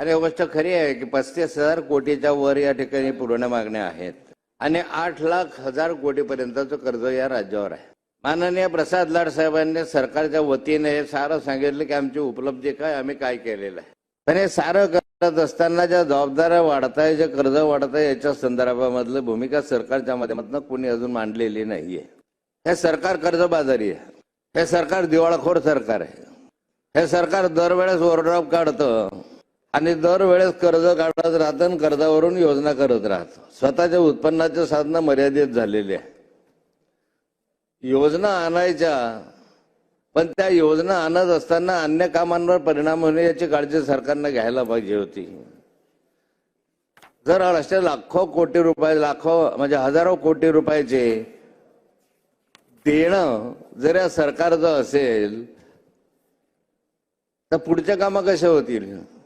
आणि गोष्ट खरी आहे की पस्तीस हजार कोटीच्या वर या ठिकाणी पूर्ण मागण्या आहेत. आणि आठ लाख हजार कोटीपर्यंतचं कर्ज या राज्यावर आहे. माननीय प्रसाद लाड साहेबांनी सरकारच्या वतीने हे सारं सांगितलं की आमची उपलब्धी काय आम्ही काय केलेलं आहे. पण हे सारं करत असताना ज्या जबाबदाऱ्या वाढताय जे कर्ज वाढत आहे याच्या संदर्भामधलं भूमिका सरकारच्या माध्यमातून कोणी अजून मांडलेली नाहीये हे सरकार कर्जबाजारी आहे. हे सरकार दिवाळखोर सरकार आहे. हे सरकार दरवेळेस ओव्हरड्राफ्ट काढतं. आणि दरवेळेस कर्ज काढत राहतं आणि कर्जावरून योजना करत राहतं. स्वतःच्या उत्पन्नाच्या साधनं मर्यादित झालेली आहे. योजना आणायच्या पण त्या योजना आणत असताना अन्य कामांवर परिणाम होणे याची काळजी सरकारनं घ्यायला पाहिजे होती. जर असे लाखो कोटी रुपये लाखो म्हणजे हजारो कोटी रुपयाचे देणं जर या सरकारचं असेल तर पुढच्या कामं कशा होतील?